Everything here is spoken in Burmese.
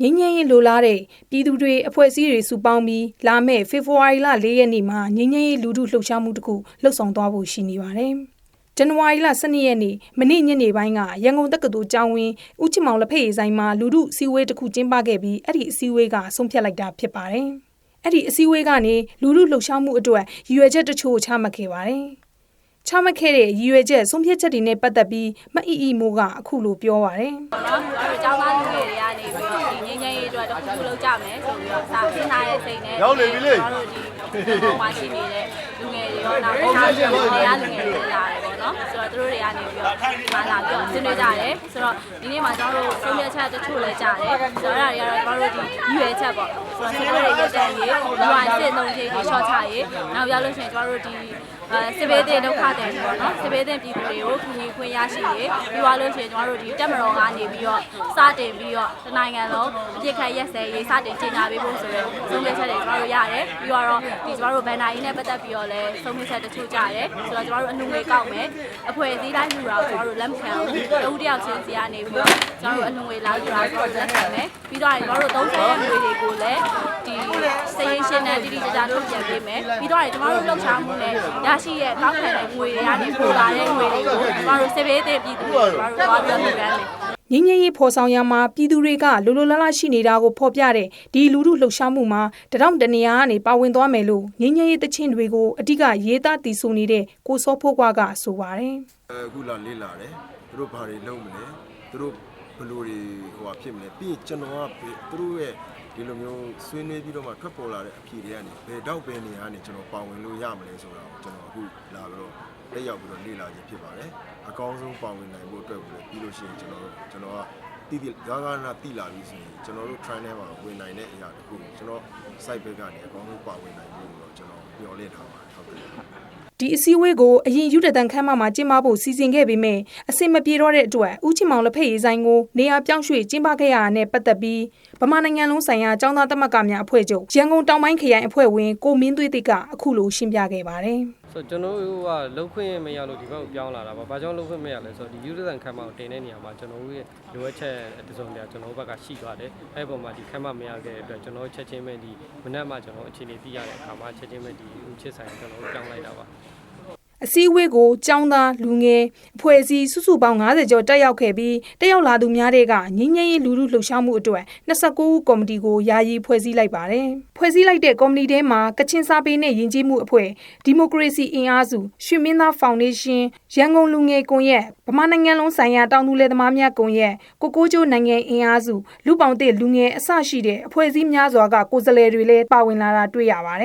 ငင်းငင်းရင်လိုလားတဲ့ပြည်သူတွေအဖွဲ့အစည်းတွေစုပေါင်းပြီးလာမယ့်ဖေဖော်ဝါရီလ၄ရက်နေ့မှာငင်းငင်းရင်လူထုလှုပ်ရှားမှုတစ်ခုလှုပ်ဆောင်သွားဖို့ရှိနေပါတယ်။ဇန်နဝါရီလ12ရက်နေ့မနေ့ညနေပိုင်းကရန်ကုန်တက္ကသိုလ်ကျောင်းဝင်းဦးချစ်မောင်လက်ဖက်ရည်ဆိုင်မှာလူထုအစည်းအဝေးတစ်ခုကျင်းပခဲ့ပြီးအဲ့ဒီအစည်းအဝေးကဆုံးဖြတ်လိုက်တာဖြစ်ပါတယ်။အဲ့ဒီအစည်းအဝေးကနေလူထုလှုပ်ရှားမှုအတွက်ရည်ရွယ်ချက်တချို့ချမှတ်ခဲ့ပါတယ်။ချမှတ်ခဲ့တဲ့ရည်ရွယ်ချက်ဆုံးဖြတ်ချက်တွေနဲ့ပတ်သက်ပြီးမအီအီမိုးကအခုလိုပြောပါတယ်။ပေါ့နော်။အဲ့တော့ကျောင်းသား တွက်တစ်ခုခုလုပ်ကြမယ်ဆိုပြီးတော့စာရှင်းထားတဲ့စိတ်နဲ့ရောက်လေပြီလေကျွန်တော်တို့ဒီဟိုမှာရှိနေတဲ့လူငယ်တွေရောနောက်တခြားလူငယ်တွေရာလူငယ်တွေလာတယ်ပေါ့နော်။ဆိုတော့သူတို့တွေကနေပြီးတော့ဒီမှာလာပြီးတော့ဆွေးနွေးကြတယ်။ဆိုတော့ဒီနေ့မှာကျွန်တော်တို့ဆုံးဖြတ်ချက်တချို့လည်းကြားတယ်။ဆိုတော့အဲ့ဒါတွေကတော့ကျွန်တော်တို့ဒီရွယ်ချက်ပေါ့။ဆိုတော့ကျွန်တော်တို့ရဲ့တက်ရေးဒီဝိုင်းစစ်သုံးချေဒီ short ချရေးနောက်ရောက်လို့ရှိရင်ကျွန်တော်တို့ဒီအဲ စစ်ဘေးတဲ့ဒုက္ခတဲ့ပေါ့နော်စစ်ဘေးတဲ့ပြည်သူတွေကိုကူညီခွင့်ရရှိရေးပြီးသွားလို့ရှိရင်ကျွန်တော်တို့ဒီတက်မတော်ကနေပြီးတော့စတင်ပြီးတော့တနိုင်ငံလုံးအပြစ်ခတ်ရက်စဲရေးစတင်ကြေညာပေးဖို့ဆိုတော့ဆုံးဖြတ်ချက်တွေကျွန်တော်တို့ရတယ်ပြီးတော့ဒီကျွန်တော်တို့ဘန်နာရင်းနဲ့ပတ်သက်ပြီးတော့လည်းဆုံးဖြတ်ချက်တချို့ကြရတယ်ဆိုတော့ကျွန်တော်တို့အနှုငွေကောက်မယ်အဖွဲ့အစည်းတိုင်းလူတာကိုကျွန်တော်တို့လက်မခံဘူးတဦးတယောက်ချင်းစီကနေပြီးတော့ကျွန်တော်တို့အနှုငွေလာလူတာကိုလက်ခံမယ်ပြီးတော့ကျွန်တော်တို့သုံးဆယ်ငွေတွေကိုလည်းဒီစရေးရှင်းတဲ့တိတိကျကျထုတ်ပြန်ပေးမယ်ပြီးတော့ကျွန်တော်တို့လှုပ်ရှားမှုနဲ့ရရှိရဲ့ကောက်ခံတဲ့ငွေတွေကနေပို့လာတဲ့ငွေတွေကိုကျွန်တော်တို့စစ်ဘေးတဲ့ပြည်သူတွေကျွန်တော်တို့သွားပြီးလုပ်ရမ်းမယ်ငင်းငင်းရေးဖော်ဆောင်ရမှာပြည်သူတွေကလိုလိုလားလားရှိနေတာကိုဖော်ပြတဲ့ဒီလူထုလှုပ်ရှားမှုမှာတရောင်တနေရာကနေပါဝင်သွားမယ်လို့ငင်းငင်းရေးတချင်းတွေကိုအဓိကရေးသားတည်ဆူနေတဲ့ကိုစောဖိုးကွာကဆိုပါတယ်အခုလာလေးလာတယ်သူတို့ဘာတွေလုပ်မလဲသူတို့ဘယ်လိုတွေဟိုဟာဖြစ်မလဲပြီးရင်ကျွန်တော်ကသူတို့ရဲ့ ဒီလိုမျိုးဆွေးနွေးပြီးတော့မှထွက်ပေါ်လာတဲ့အဖြေတွေကနေဘယ်တော့ဘယ်နေရာကနေကျွန်တော်ပါဝင်လို့ရမလဲဆိုတာကိုကျွန်တော်အခုလာပြီးတော့လက်ရောက်ပြီးတော့လေ့လာခြင်းဖြစ်ပါတယ်အကောင်းဆုံးပါဝင်နိုင်ဖို့အတွက်ကိုလည်းပြီးလို့ရှိရင်ကျွန်တော်တို့ကျွန်တော်က တိတိဂါဂါနာတိလာပြီဆိုရင်ကျွန်တော်တို့ train ထဲမှာဝင်နိုင်တဲ့အရာတစ်ခုကိုကျွန်တော် site ဘက်ကနေအကောင်းဆုံးပါဝင်နိုင်ဖို့တော့ကျွန်တော်မျှော်လင့်ထားပါတယ်ဟုတ်ကဲ့ဒီအစည်းအဝေးကိုအရင်ယူဒတန်ခမ်းမမှာကျင်းပဖို့စီစဉ်ခဲ့ပေမဲ့အဆင်မပြေတော့တဲ့အတွက်ဦးချစ်မောင်လက်ဖက်ရည်ဆိုင်ကိုနေရာပြောင်းရွှေ့ကျင်းပခဲ့ရတာနဲ့ပတ်သက်ပြီးဗမာနိုင်ငံလုံးဆိုင်ရာចောင်းသားသမဂ္ဂများအဖွဲ့ချုပ်ရန်ကုန်တောင်ပိုင်းခရိုင်အဖွဲ့ဝင်ကိုမင်းသွေးတိတ်ကအခုလိုရှင်းပြခဲ့ပါတယ် ဆိုတော့ကျွန်တော်တို့ကလှုပ်ခွင့်မရလို့ဒီဘက်ကိုပြောင်းလာတာပါ။ဘာကြောင့်လှုပ်ခွင့်မရလဲဆိုတော့ဒီ user ခံမကိုတင်တဲ့နေရာမှာကျွန်တော်တို့ရဲ့လိုအပ်ချက်တစုံတရာကျွန်တော်တို့ဘက်ကရှိသွားတယ်။အဲ့ဒီပုံမှာဒီခံမမရခဲ့တဲ့အတွက်ကျွန်တော်ချက်ချင်းပဲဒီမနက်မှကျွန်တော်အခြေအနေသိရတဲ့အခါမှာချက်ချင်းပဲဒီဦးချစ်ဆိုင်ကျွန်တော်တို့ပြောင်းလိုက်တာပါ။ အစည်းအဝေးကိုចောင်းသားလူငယ်အဖွဲ့အစည်းစုစုပေါင်း90ကျော်တက်ရောက်ခဲ့ပြီးတက်ရောက်လာသူများတွေကငင်းငင်းရေးလူလူလှုပ်ရှားမှုအတွက်29ဦးကော်မတီကိုယာယီဖွဲ့စည်းလိုက်ပါတယ်။ဖွဲ့စည်းလိုက်တဲ့ကော်မတီထဲမှာကချင်စာပေနဲ့ယဉ်ကျေးမှုအဖွဲ့ဒီမိုကရေစီအင်အားစုရွှေမင်းသားဖောင်ဒေးရှင်းရန်ကုန်လူငယ်ကွန်ရက်ဗမာနိုင်ငံလုံးဆိုင်ရာတောင်သူလယ်သမားများကွန်ရက်ကိုကိုကျိုးနိုင်ငံအင်အားစုလူပောင်တဲ့လူငယ်အစရှိတဲ့အဖွဲ့အစည်းများစွာကကိုယ်စားလှယ်တွေလည်းပါဝင်လာတာတွေ့ရပါတယ်